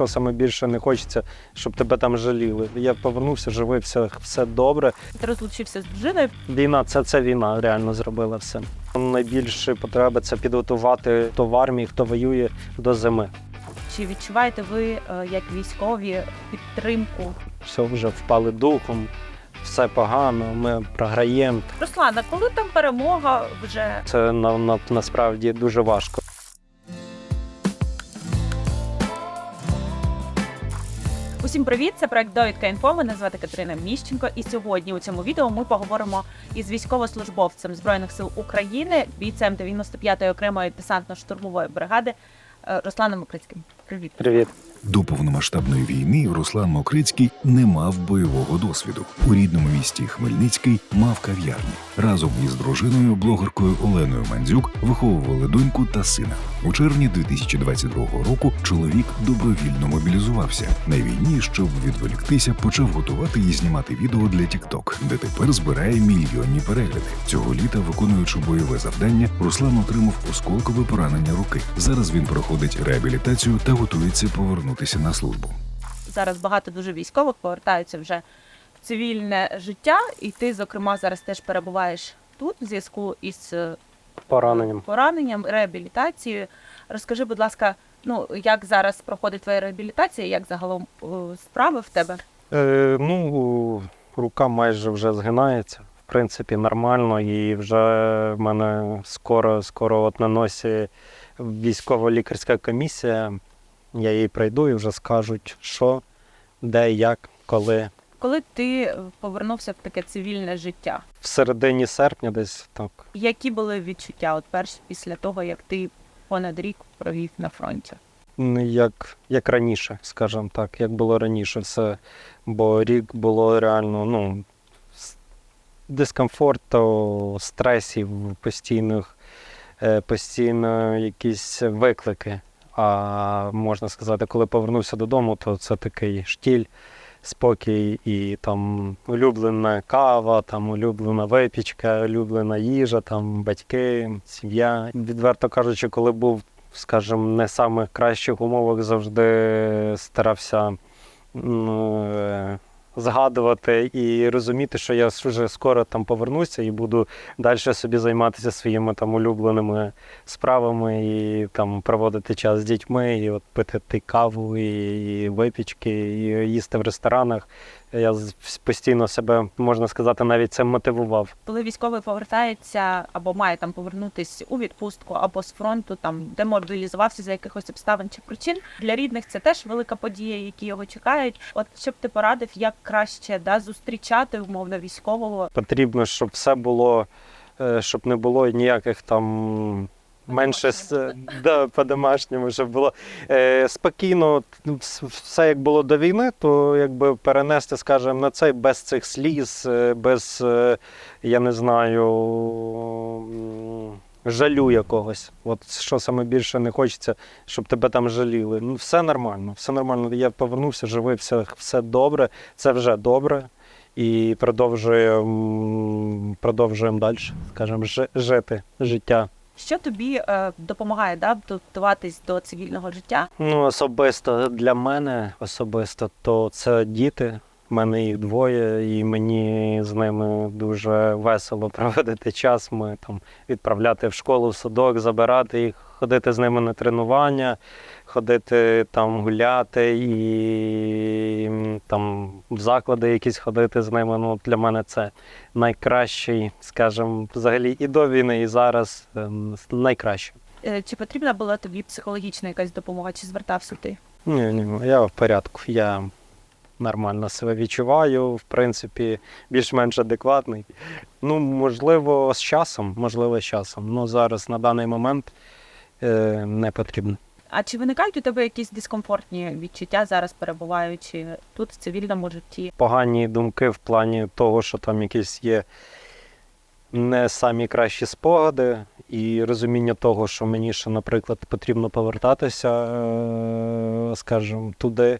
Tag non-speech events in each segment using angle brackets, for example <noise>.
що саме більше не хочеться, щоб тебе там жаліли. Я повернувся, живий, все, все добре. Ти розлучився з дружиною. Війна це, це війна реально зробила все. Найбільше потреба це підготувати хто в армії, хто воює до зими. Чи відчуваєте ви, е, як військові, підтримку? Все вже впали духом, все погано, ми програємо. Руслана, коли там перемога вже Це на, на, насправді дуже важко. Усім привіт! Це проект Довідка інфо. Мене звати Катерина Міщенко. І сьогодні у цьому відео ми поговоримо із військовослужбовцем збройних сил України, бійцем 95-ї окремої десантно-штурмової бригади е, Русланом Микрицьким. Привіт. Привіт. До повномасштабної війни Руслан Мокрицький не мав бойового досвіду. У рідному місті Хмельницький мав кав'ярні. Разом із дружиною, блогеркою Оленою Мандзюк, виховували доньку та сина. У червні 2022 року чоловік добровільно мобілізувався. На війні, щоб відволіктися, почав готувати і знімати відео для TikTok, де тепер збирає мільйонні перегляди. Цього літа, виконуючи бойове завдання, Руслан отримав осколкове поранення руки. Зараз він проходить реабілітацію та готується повернутися на службу. Зараз багато дуже військових повертаються вже в цивільне життя, і ти, зокрема, зараз теж перебуваєш тут в зв'язку із е, Пораненням. пораненням, реабілітацією. Розкажи, будь ласка, ну як зараз проходить твоя реабілітація, як загалом е, справи в тебе? Е, ну, рука майже вже згинається. В принципі, нормально, і вже в мене скоро, скоро от на носі військово-лікарська комісія. Я її пройду і вже скажуть, що, де, як, коли. Коли ти е, повернувся в таке цивільне життя, В середині серпня десь так. які були відчуття от перш після того, як ти понад рік провів на фронті? Ну, Як, як раніше, скажімо так, як було раніше все. Бо рік було реально ну, дискомфорту, стресів, постійних, е, постійно якісь виклики. А можна сказати, коли повернувся додому, то це такий штіль, спокій і там улюблена кава, там улюблена випічка, улюблена їжа, там батьки, сім'я. Відверто кажучи, коли був скажімо, не самих кращих умовах завжди старався ну, е, згадувати і розуміти, що я вже скоро там повернуся і буду далі собі займатися своїми там улюбленими справами і там проводити час з дітьми, і от пити каву, і, випічки, і їсти в ресторанах. Я постійно себе, можна сказати, навіть це мотивував. Коли військовий повертається або має там повернутися у відпустку, або з фронту, там демобілізувався за якихось обставин чи причин. Для рідних це теж велика подія, які його чекають. От щоб ти порадив, як краще да зустрічати умовно військового. потрібно, щоб все було, е, щоб не було ніяких там. Менше да, по-домашньому, щоб було е, спокійно, ну, все як було до війни, то якби перенести, скажімо, на це без цих сліз, е, без, е, я не знаю, жалю якогось. От що саме більше не хочеться, щоб тебе там жаліли. Ну, все нормально, все нормально. Я повернувся, живий, все, все добре, це вже добре. І продовжуємо, продовжуємо далі, скажімо, жити життя. Що тобі е, допомагає да, адаптуватись до цивільного життя? Ну, особисто для мене, особисто, то це діти. У мене їх двоє, і мені з ними дуже весело <laughs> проводити час. Ми там відправляти в школу, в садок, забирати їх, ходити з ними на тренування, ходити там гуляти і там в заклади якісь ходити з ними. Ну, для мене це найкращий, скажімо, взагалі і до війни, і зараз ем, найкраще. Е, чи потрібна була тобі психологічна якась допомога, чи звертався ти? Ні, ні, я в порядку. Я нормально себе відчуваю, в принципі, більш-менш адекватний. Ну, можливо, з часом, можливо, з часом. Ну, зараз на даний момент е, не потрібно. А чи виникають у тебе якісь дискомфортні відчуття зараз, перебуваючи тут в цивільному житті? Погані думки в плані того, що там якісь є не самі кращі спогади, і розуміння того, що мені ще, наприклад, потрібно повертатися, е, скажімо, туди.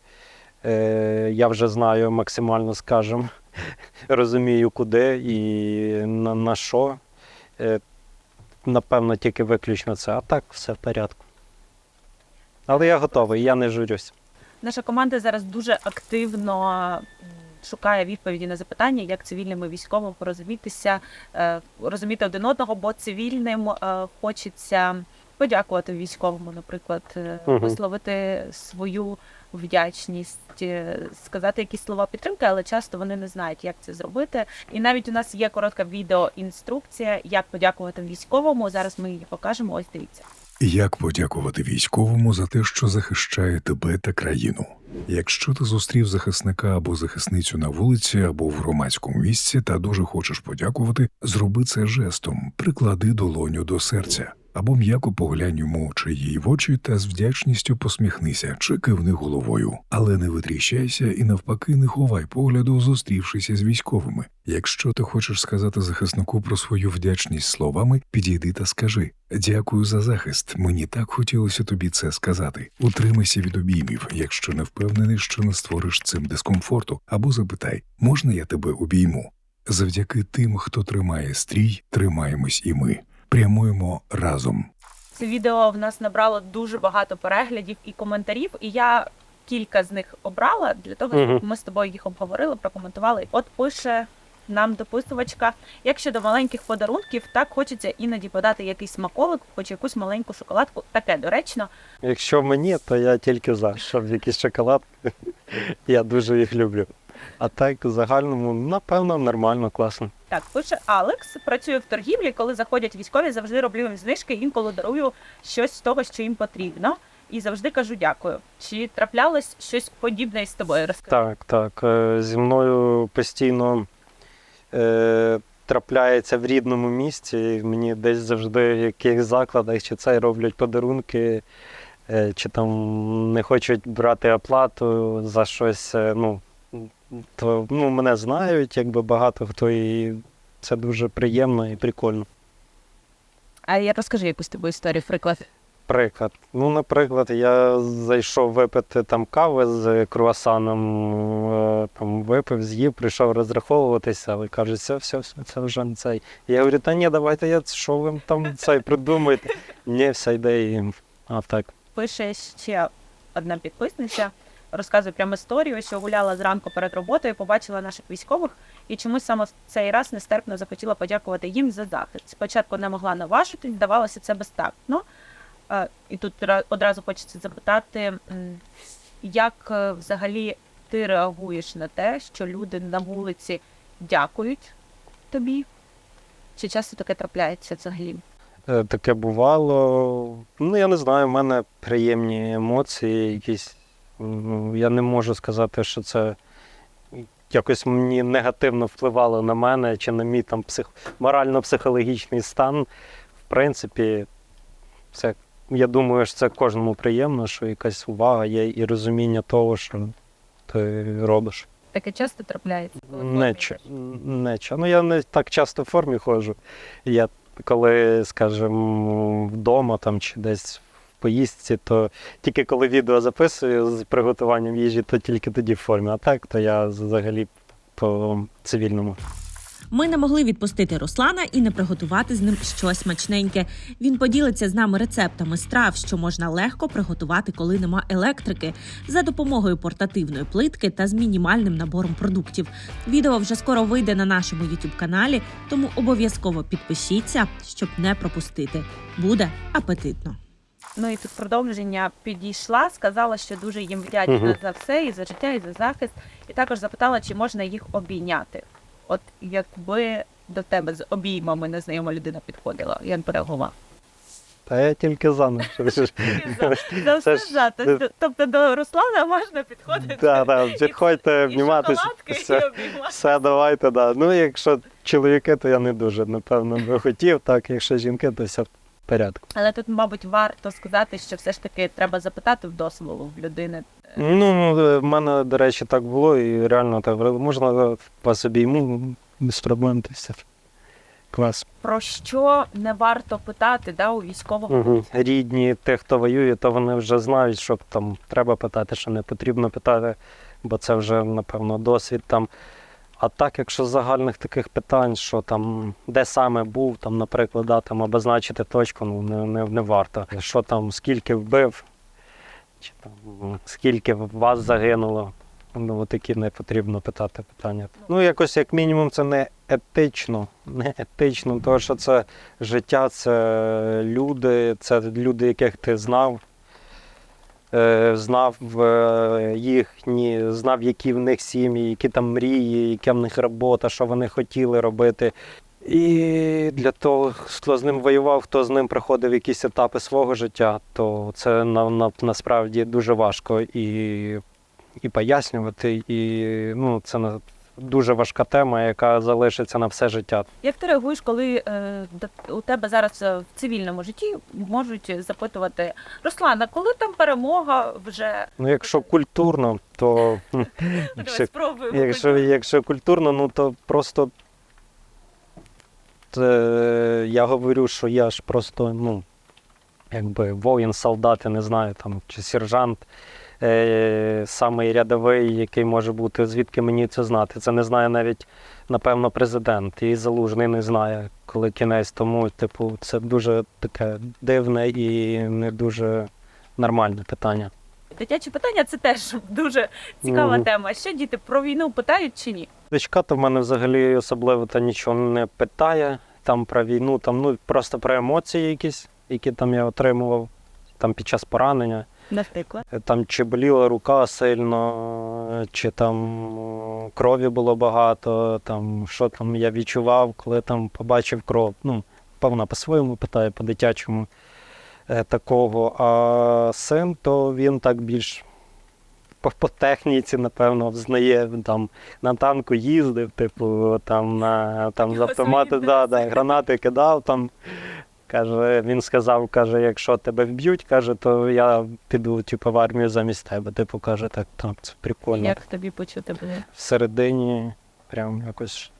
Е, Я вже знаю максимально, скажімо, <laughs> розумію, куди і на, на що. Е, Напевно, тільки виключно це, а так все в порядку. Але я готовий, я не журюсь. Наша команда зараз дуже активно шукає відповіді на запитання, як цивільним і військовим порозумітися, е, розуміти один одного, бо цивільним хочеться подякувати військовому, наприклад, висловити свою вдячність, е, сказати якісь слова підтримки, але часто вони не знають, як це зробити. І навіть у нас є коротка відеоінструкція, як подякувати військовому. Зараз ми її покажемо. Ось дивіться. Як подякувати військовому за те, що захищає тебе та країну? Якщо ти зустрів захисника або захисницю на вулиці або в громадському місці та дуже хочеш подякувати, зроби це жестом, приклади долоню до серця. Або м'яко поглянь йому чи їй в очі та з вдячністю посміхнися чи кивни головою, але не витріщайся і навпаки не ховай погляду, зустрівшися з військовими. Якщо ти хочеш сказати захиснику про свою вдячність словами, підійди та скажи дякую за захист. Мені так хотілося тобі це сказати. Утримайся від обіймів, якщо не впевнений, що не створиш цим дискомфорту, або запитай, можна я тебе обійму? Завдяки тим, хто тримає стрій, тримаємось і ми. Прямуємо разом. Це відео в нас набрало дуже багато переглядів і коментарів, і я кілька з них обрала для того, щоб Мгм. ми з тобою їх обговорили, прокоментували. От пише нам дописувачка: як щодо маленьких подарунків, так хочеться іноді подати якийсь смаколик, хоч якусь маленьку шоколадку. Таке доречно. Якщо мені, то я тільки за, щоб якийсь шоколад. <laughs> я дуже їх люблю. А так, в загальному, напевно, нормально, класно. Так, пише Алекс. Працюю в торгівлі. Коли заходять військові, завжди роблю їм знижки. Інколи дарую щось з того, що їм потрібно. І завжди кажу дякую. Чи траплялось щось подібне із тобою? Розкажи. Так, так. е, Зі мною постійно е, трапляється в рідному місці. Мені десь завжди в якихось закладах чи це роблять подарунки, е, чи там не хочуть брати оплату за щось. е, Ну, то ну, мене знають, якби багато хто, і це дуже приємно і прикольно. А я розкажи якусь тобі історію, приклад. Приклад. Ну, наприклад, я зайшов випити там кави з круасаном, е, там випив, з'їв, прийшов розраховуватися, але кажуть, все, все, все, це вже не цей. Я говорю, та ні, давайте я що ви там цей придумаєте. Ні, все йде і а так. Пише ще одна підписниця. Розказує прямо історію, що гуляла зранку перед роботою, побачила наших військових і чомусь саме в цей раз нестерпно захотіла подякувати їм за захист. Спочатку не могла наважитись, здавалося це безтактно. Е, І тут ра- одразу хочеться запитати, як е, взагалі ти реагуєш на те, що люди на вулиці дякують тобі? Чи часто таке трапляється взагалі? Е, Таке бувало. Ну, я не знаю, в мене приємні емоції якісь. Ну, Я не можу сказати, що це якось мені негативно впливало на мене чи на мій там псих... морально-психологічний стан. В принципі, це, я думаю, що це кожному приємно, що якась увага є і розуміння того, що ти робиш. Таке часто трапляється? Не, не Ну, я не так часто в формі ходжу. Я коли, скажімо, вдома там чи десь поїздці, то тільки коли відео записую з приготуванням їжі, то тільки тоді в формі. А так, то я взагалі по цивільному. Ми не могли відпустити Руслана і не приготувати з ним щось смачненьке. Він поділиться з нами рецептами страв, що можна легко приготувати, коли нема електрики, за допомогою портативної плитки та з мінімальним набором продуктів. Відео вже скоро вийде на нашому youtube каналі, тому обов'язково підпишіться, щоб не пропустити. Буде апетитно. Ну і тут продовження підійшла, сказала, що дуже їм вдячна Мгм. за все, і за життя, і за захист. І також запитала, чи можна їх обійняти. От якби до тебе з обіймами незнайома людина підходила, як би реагував? Та я тільки за <laughs> не За, за все за. Тобто- Тобто до Руслана можна підходити. Да, і- підходьте, і обніматися. Все. обіймати. Все, давайте, да. Ну, якщо чоловіки, то я не дуже, напевно, би хотів. Так, якщо жінки, то все порядку. Але тут, мабуть, варто сказати, що все ж таки треба запитати в дозволу в людини. Ну, е, в мене, до речі, так було, і реально так можна по собі йому без проблем. Клас. Про що не варто питати да, у військового Угу. Рідні тих, хто воює, то вони вже знають, що там треба питати, що не потрібно питати, бо це вже, напевно, досвід там. А так, якщо загальних таких питань, що там, де саме був, там, наприклад, да, там обозначити точку, ну не, не, не варто. Що там, скільки вбив, чи там скільки вас загинуло. Ну, такі не потрібно питати питання. Ну, якось, як мінімум, це не етично. Не етично, тому що це життя, це люди, це люди, яких ти знав. Е, знав е, їхні, знав, які в них сім'ї, які там мрії, яка в них робота, що вони хотіли робити. І для того, хто з ним воював, хто з ним проходив якісь етапи свого життя, то це на, на, насправді дуже важко і, і пояснювати. І ну, це на- дуже важка тема, яка залишиться на все життя. Як ти реагуєш, коли е, у тебе зараз е, в цивільному житті можуть запитувати Руслана, коли там перемога вже? Ну, якщо культурно, то <laughs> якщо, якщо, якщо культурно, ну то просто е, я говорю, що я ж просто, ну, якби воїн, солдат, я не знаю, там, чи сержант, е, самий рядовий, який може бути, звідки мені це знати. Це не знає навіть, напевно, президент. І залужний не знає, коли кінець. Тому, типу, це дуже таке дивне і не дуже нормальне питання. Дитячі питання це теж дуже цікава Мгм. тема. Що діти про війну питають чи ні? Дочка то в мене взагалі особливо та нічого не питає. Там про війну, там ну просто про емоції якісь, які там я отримував там під час поранення. Наприклад. Е, Там чи боліла рука сильно, чи там крові було багато, там що там я відчував, коли там побачив кров. Ну, певно, по-своєму питає, по-дитячому е, такого. А син, то він так більш по, по техніці, напевно, взнає. Він там на танку їздив, типу, там на там з Його да, да, гранати кидав там. Каже, він сказав, каже, якщо тебе вб'ють, каже, то я піду типу, в армію замість тебе. Типу каже, так, так, це прикольно. Як тобі почути було? Всередині прям якось.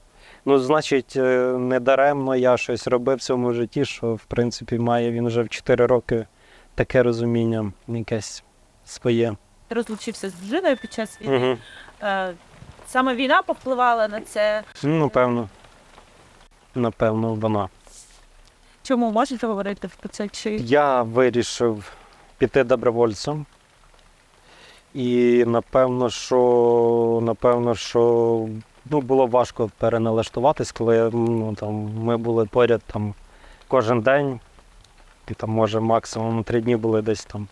Ну, значить, е, не даремно я щось робив в цьому житті, що в принципі має він вже в 4 роки таке розуміння, якесь своє. Ти розлучився з дружиною під час війни. Угу. Саме війна повпливала на це. Ну, напевно. Напевно, вона. Чому можете говорити про це? Чи Я вирішив піти добровольцем. І напевно, що напевно, що ну, було важко переналаштуватись, коли ну, там, ми були поряд там, кожен день, і там, може, максимум три дні були десь там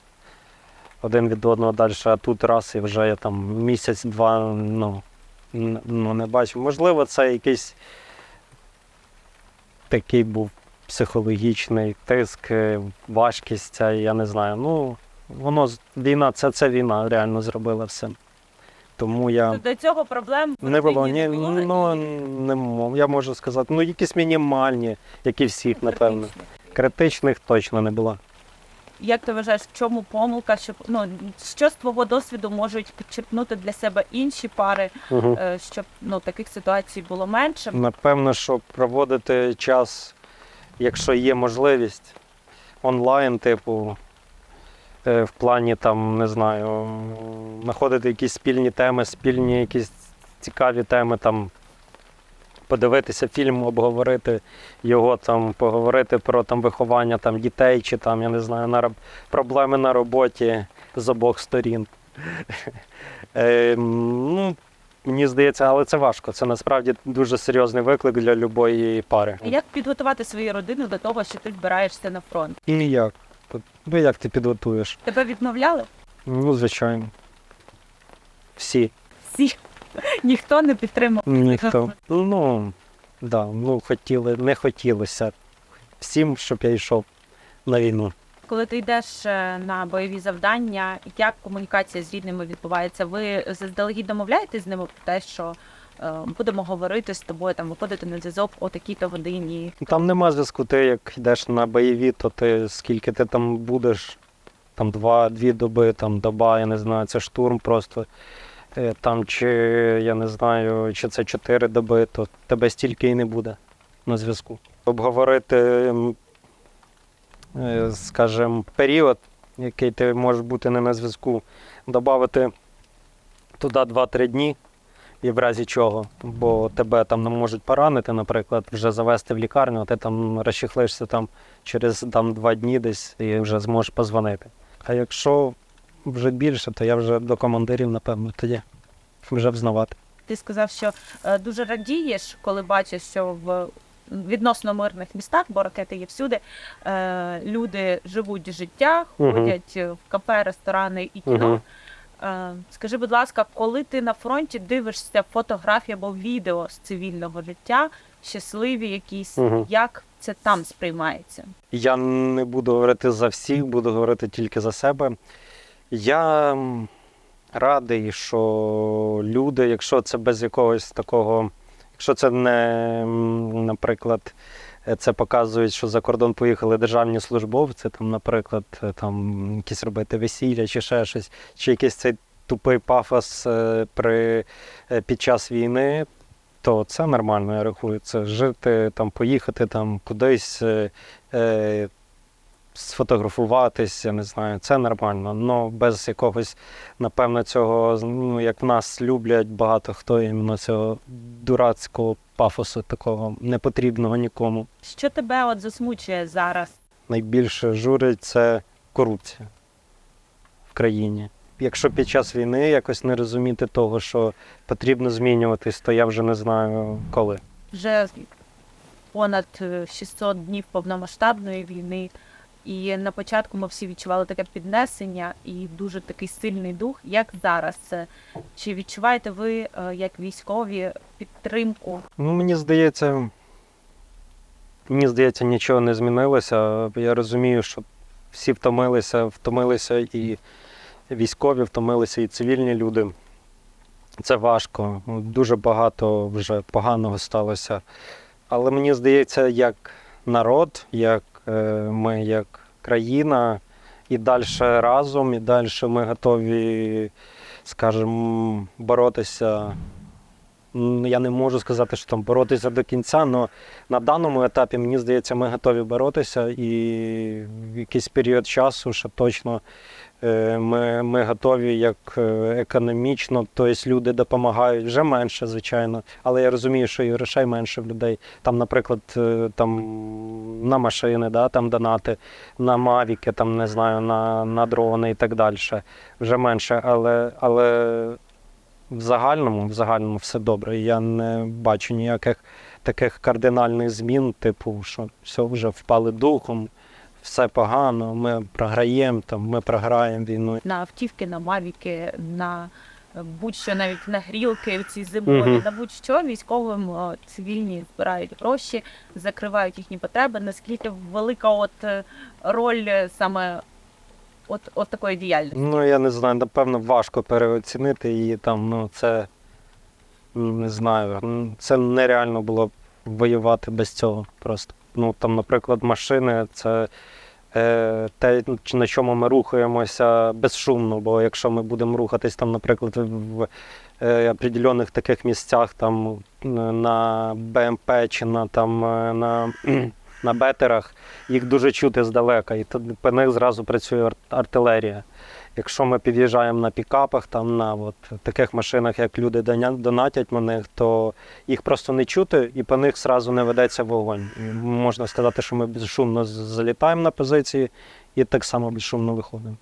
один від одного далі, а тут раз і вже я там місяць-два ну, ну, не бачив. Можливо, це якийсь такий був психологічний тиск, е, важкість, я не знаю. Ну, воно війна, це, це війна реально зробила все. Тому я до цього проблем не було, ні, ну, не я можу сказати, ну якісь мінімальні, як і всіх, напевно. Критичних точно не було. Як ти вважаєш, в чому помилка? Щоб ну що з твого досвіду можуть підчерпнути для себе інші пари, Угу. щоб ну таких ситуацій було менше? Напевно, що проводити час, якщо є можливість, онлайн, типу, е, в плані там, не знаю, знаходити якісь спільні теми, спільні якісь цікаві теми, там, подивитися фільм, обговорити його, там, поговорити про там, виховання там, дітей чи там, я не знаю, на, роб- проблеми на роботі з обох сторін. <laughs> Е, ну, Мені здається, але це важко. Це насправді дуже серйозний виклик для любої пари. Як підготувати свою родину до того, що ти збираєшся на фронт? І як? Ну, як ти підготуєш? Тебе відмовляли? Ну, звичайно. Всі. Всі ніхто не підтримав. Ніхто. Ну, да, ну, хотіли, не хотілося всім, щоб я йшов на війну. Коли ти йдеш е, на бойові завдання, як комунікація з рідними відбувається? Ви заздалегідь домовляєтесь з ними про те, що е, будемо говорити з тобою, там виходити на зв'язок о такій-то годині. Там нема зв'язку. Ти як йдеш на бойові, то ти скільки ти там будеш, там два-дві доби, там доба, я не знаю, це штурм просто. Е, Там чи я не знаю, чи це чотири доби, то тебе стільки і не буде на зв'язку. Обговорити, скажімо, період, який ти можеш бути не на зв'язку, додати туди 2-3 дні. І в разі чого, бо тебе там не можуть поранити, наприклад, вже завести в лікарню, а ти там розчехлишся там через там, два дні десь і вже зможеш позвонити. А якщо вже більше, то я вже до командирів, напевно, тоді вже взнавати. Ти сказав, що е, дуже радієш, коли бачиш, що в відносно мирних містах, бо ракети є всюди, е, люди живуть життя, ходять в кафе, ресторани і кіно. Е, скажи, будь ласка, коли ти на фронті дивишся фотографії або відео з цивільного життя, щасливі якісь, як це там сприймається? Я не буду говорити за всіх, буду говорити тільки за себе. Я радий, що люди, якщо це без якогось такого, якщо це не, наприклад, це показують, що за кордон поїхали державні службовці, там, наприклад, е, там якісь робити весілля чи ще щось, чи якийсь цей тупий пафос е, при, е, під час війни, то це нормально, я рахую. Це жити, там, поїхати там кудись. Сфотографуватись, я не знаю, це нормально. але без якогось, напевно, цього, ну, як в нас люблять багато хто іменно цього дурацького пафосу такого непотрібного нікому. Що тебе от засмучує зараз? Найбільше журить це корупція в країні. Якщо під час війни якось не розуміти того, що потрібно змінюватись, то я вже не знаю коли. Вже понад е, 600 днів повномасштабної війни. І на початку ми всі відчували таке піднесення і дуже такий сильний дух. Як зараз? Чи відчуваєте ви, е, як військові, підтримку? Ну, мені здається, мені здається, нічого не змінилося. Я розумію, що всі втомилися, втомилися і військові, втомилися, і цивільні люди. Це важко. Дуже багато вже поганого сталося. Але мені здається, як народ, як ми, як країна, і далі разом, і далі ми готові, скажімо, боротися. Я не можу сказати, що там боротися до кінця, але на даному етапі, мені здається, ми готові боротися, і в якийсь період часу ще точно е, ми, ми готові як е, економічно, тобто люди допомагають вже менше, звичайно. Але я розумію, що і грошей менше в людей. Там, наприклад, е, там на машини, да, там донати, на мавіки, там не знаю, на, на дрони і так далі. Вже менше, але, але в загальному, в загальному все добре. Я не бачу ніяких таких кардинальних змін, типу, що все вже впали духом, все погано, ми програємо, там, ми програємо війну. На автівки, на мавіки, на е, будь-що навіть на грілки ці зимові, Мгм. на будь-що військовим е, цивільні збирають гроші, закривають їхні потреби. Наскільки велика от е, роль е, саме от, от такої діяльності? Ну, я не знаю, напевно, важко переоцінити її там, ну це не знаю. Це нереально було б воювати без цього просто. Ну там, наприклад, машини це те, на чому ми рухаємося безшумно, бо якщо ми будемо рухатись там, наприклад, в е, определених таких місцях, там е, на БМП чи на там е, на, <clears throat> на бетерах, їх дуже чути здалека, і по них зразу працює ар- артилерія. Якщо ми під'їжджаємо на пікапах, там на от, таких машинах, як люди донатять на них, то їх просто не чути і по них зразу не ведеться вогонь. І можна сказати, що ми безшумно залітаємо на позиції і так само безшумно виходимо.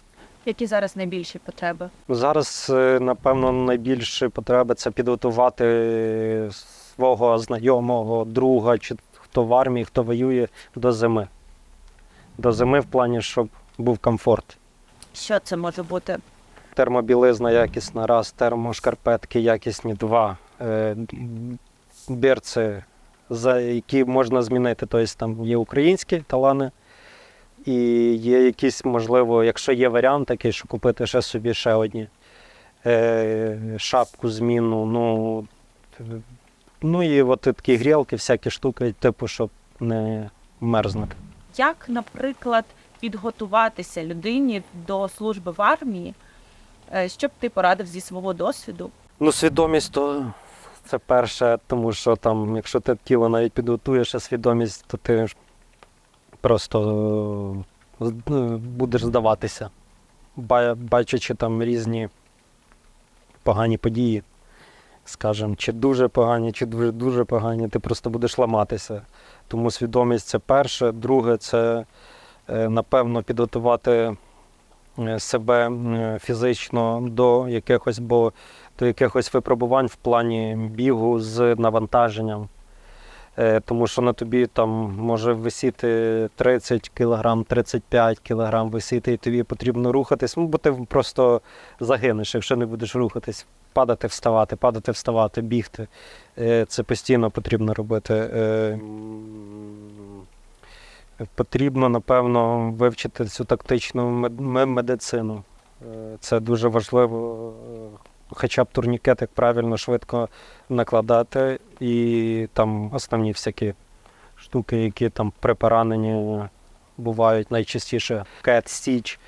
Які зараз найбільші потреби? Зараз, е, напевно, найбільше потреба це підготувати свого знайомого, друга, чи хто в армії, хто воює до зими. До зими в плані, щоб був комфорт. Що це може бути? Термобілизна якісна, раз, термошкарпетки якісні, два. Е, Берці, за які можна змінити. Тобто там є українські талани, і є якісь, можливо, якщо є варіант такий, що купити ще собі ще одні. Е, шапку, зміну, ну, ну і от такі грілки, всякі штуки, типу, щоб не мерзнути. Як, наприклад, підготуватися людині до служби в армії? Е, Що б ти порадив зі свого досвіду? Ну, свідомість то це перше, тому що там, якщо ти тіло навіть підготуєш, а свідомість, то ти просто е, ну, будеш здаватися, бачачи там різні погані події, скажімо, чи дуже погані, чи дуже дуже погані, ти просто будеш ламатися. Тому свідомість це перше. Друге, це е, напевно підготувати е, себе фізично до якихось, бо, до якихось випробувань в плані бігу з навантаженням. Е, Тому що на тобі там може висіти 30 кг, 35 кг висіти, і тобі потрібно рухатись, ну, бо ти просто загинеш, якщо не будеш рухатись. Падати, вставати, падати, вставати, бігти. Е, Це постійно потрібно робити. Потрібно, напевно, вивчити цю тактичну медицину. Е, Це дуже важливо. е, Хоча б турнікет, як правильно, швидко накладати, і там основні всякі штуки, які там при пораненні бувають найчастіше. Cat Stitch,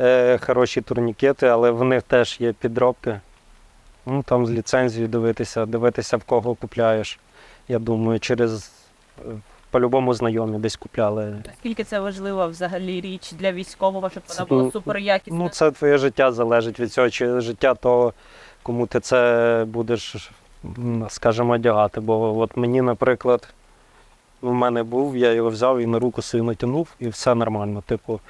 е, хороші турнікети, але в них теж є підробки. Ну, там з ліцензією дивитися, дивитися, в кого купляєш. Я думаю, через по-любому знайомі десь купляли. Наскільки це важлива взагалі річ для військового, щоб вона була ну, супер якісна? Ну, це твоє життя залежить від цього, чи життя того, кому ти це будеш, скажімо, одягати. Бо от мені, наприклад, у мене був, я його взяв і на руку собі натягнув, і все нормально. Типу,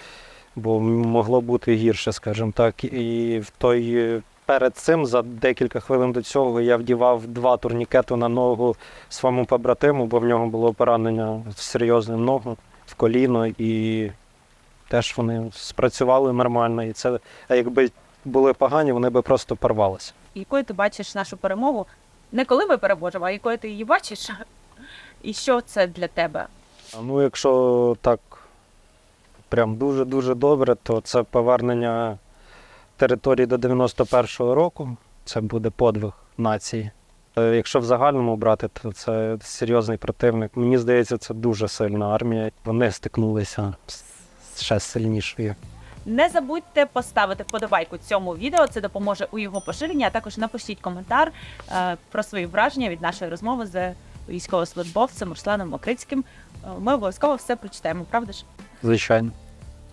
бо могло бути гірше, скажімо так. І в той перед цим, за декілька хвилин до цього, я вдівав два турнікети на ногу своєму побратиму, бо в нього було поранення серйозне в ногу, в коліно, і теж вони спрацювали нормально. І це, а якби були погані, вони би просто порвалися. якою ти бачиш нашу перемогу? Не коли ми переможемо, а якою ти її бачиш? І що це для тебе? Ну, якщо так прям дуже-дуже добре, то це повернення території до 91-го року. Це буде подвиг нації. Е, Якщо в загальному брати, то це серйозний противник. Мені здається, це дуже сильна армія. Вони стикнулися з ще сильнішою. Не забудьте поставити вподобайку цьому відео, це допоможе у його поширенні, а також напишіть коментар е, про свої враження від нашої розмови з військовослужбовцем Русланом Мокрицьким. Е, Ми обов'язково все прочитаємо, правда ж? Звичайно.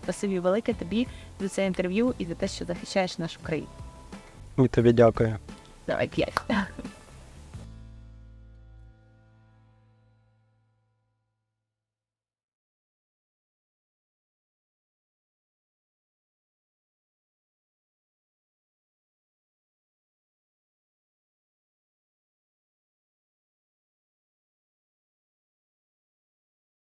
Спасибі велике тобі за це інтерв'ю і за те, що захищаєш нашу країну. І тобі дякую. Давай п'ять.